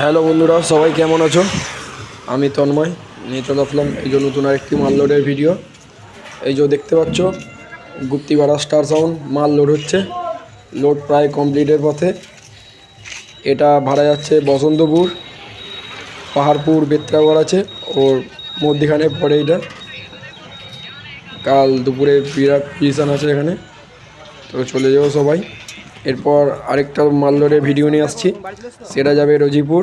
Hello বন্ধুরা, সবাই কেমন আছো? আমি তন্ময়, নিয়ে চলে আসলাম এই যে নতুন আরেকটি মাল লোডের ভিডিও এই যে দেখতে পাচ্ছ, গুপ্তিপাড়া স্টার সাউন্ড মাল লোড হচ্ছে। লোড প্রায় কমপ্লিটের পথে। এটা ভাড়া যাচ্ছে বসন্তপুর, পাহাড়পুর, বেত্রাগড় আছে, ওর মধ্যিখানে পড়ে এটা। কাল দুপুরে বিরাট পিটিশন আছে এখানে। তো চলে যাব সবাই। এরপর আরেকটা মালদরের ভিডিও নিয়ে আসছি। সেটা যাবে রজিপুর।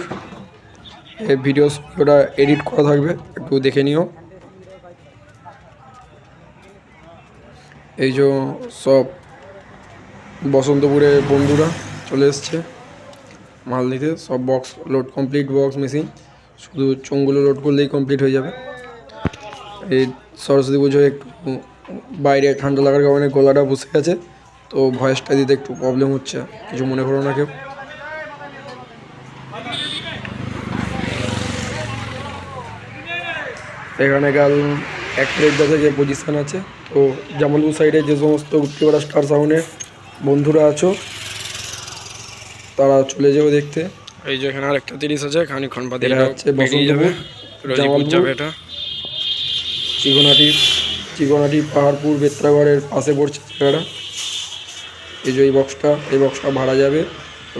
এই ভিডিও ওটা এডিট করা থাকবে, একটু দেখে নিও। এই যে সব বসন্তপুরে বন্ধুরা চলে এসছে মাল নিতে। সব box load complete box machine শুধু চোঙগুলো লোড করলেই কমপ্লিট হয়ে যাবে। এই সরস্বতী পুজোয় একটু বাইরে ঠান্ডা লাগার কারণে গলাটা বসে গেছে। তো ভয়েসটা দিতে একটু প্রবলেম হচ্ছে কিছু মনে করো না কেউ? এখানে কাল এক দেড়টা থেকে পজিশান আছে তো জামালপুর সাইডে যে সমস্ত গুপ্তিপাড়া স্টার সাউন্ডের বন্ধুরা আছো তারা চলে যাও দেখতে। এই যে এখানে আরেকটা তিরিশ আছে খানিক্ষণ বাদে এটা এটা হচ্ছে যাবে। যাবে এটা। চিকনাটি চিকনাটি পাহাড়পুর বেত্রাগড়ের পাশে পড়ছে জায়গাটা। এই যে এই বক্সটা এই বক্সটা ভাড়া যাবে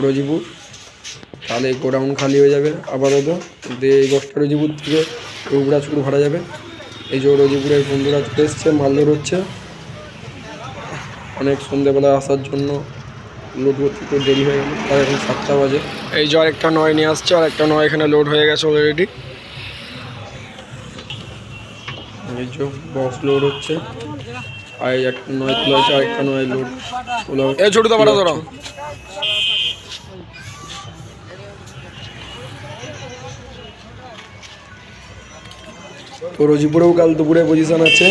রজিপুর। তাহলে গোডাউন খালি হয়ে যাবে আপাতত। দিয়ে এই বক্সটা রজিপুর থেকে রঘুরাজপুর ভাড়া যাবে। এই যে রজিপুরের বন্ধুরা চলে এসছে মাল লোড হচ্ছে। অনেক সন্ধ্যেবেলা আসার জন্য লোড করতে একটু দেরি হয়ে গেল তার এখন সাতটা বাজে। এই যে আরেকটা নয় নিয়ে আসছে আর একটা নয় এখানে লোড হয়ে গেছে অলরেডি এই যে বক্স লোড হচ্ছে। আর এই একটা নয় হচ্ছে আরেকটা নয় লোড এ ছোটদা ধরো। তো রোজিপুরেও কাল দুপুরে পজিশন আছে।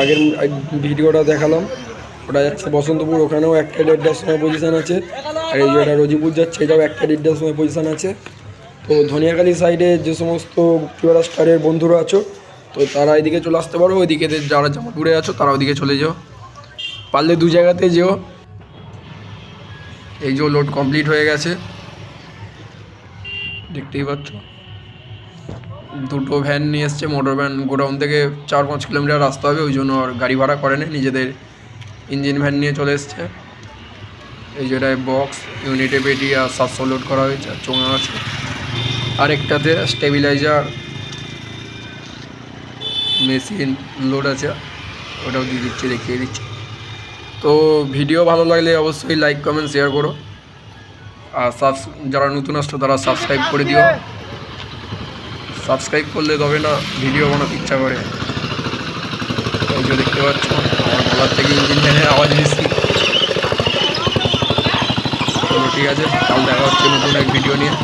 আগের ভিডিওটা দেখালাম। ওটা যাচ্ছে বসন্তপুর ওখানেও একটা দেড়টার সময় পজিশন আছে। আর এই যেটা রোজিপুর যাচ্ছে এটাও একটা দেড়টার সময় পজিশন আছে। তো ধনিয়াখালী সাইডে যে সমস্ত গুপ্তিপাড়া স্টারের বন্ধুরা আছো তো তারা এদিকে চলে আসতে পারো, ওইদিকে যারা জামালপুরে আছো, তারা ওইদিকে চলে যাও। পারলে দু জায়গাতে যেও। এই যে লোড কমপ্লিট হয়ে গেছে। দেখতেই পাচ্ছ। দুটো ভ্যান নিয়ে এসছে মোটর ভ্যান গোডাউন থেকে চার পাঁচ কিলোমিটার রাস্তা হবে, ওই জন্য আর গাড়ি ভাড়া করে না, নিজেদের ইঞ্জিন ভ্যান নিয়ে চলে এসছে। এই যেটায় বক্স ইউনিটে পেটি আর সাতশো লোড করা হয়েছে চোঙা আছে। আরেকটাতে স্টেবিলাইজার মেশিন লোড আছে, ওটাও দিয়ে দিচ্ছি, দেখিয়ে দিচ্ছি। তো ভিডিও ভালো লাগলে অবশ্যই লাইক কমেন্ট শেয়ার করো। আর সাবস, যারা নতুন আসছো তারা সাবস্ক্রাইব করে দিও। সাবস্ক্রাইব করলে তবে না ভিডিও বানাতে ইচ্ছা করে। দেখতে পাচ্ছ, আমার গলার থেকে ইঞ্জিন ফ্যানের আওয়াজ চলো ঠিক আছে, কাল দেখা হচ্ছে নতুন এক ভিডিও নিয়ে।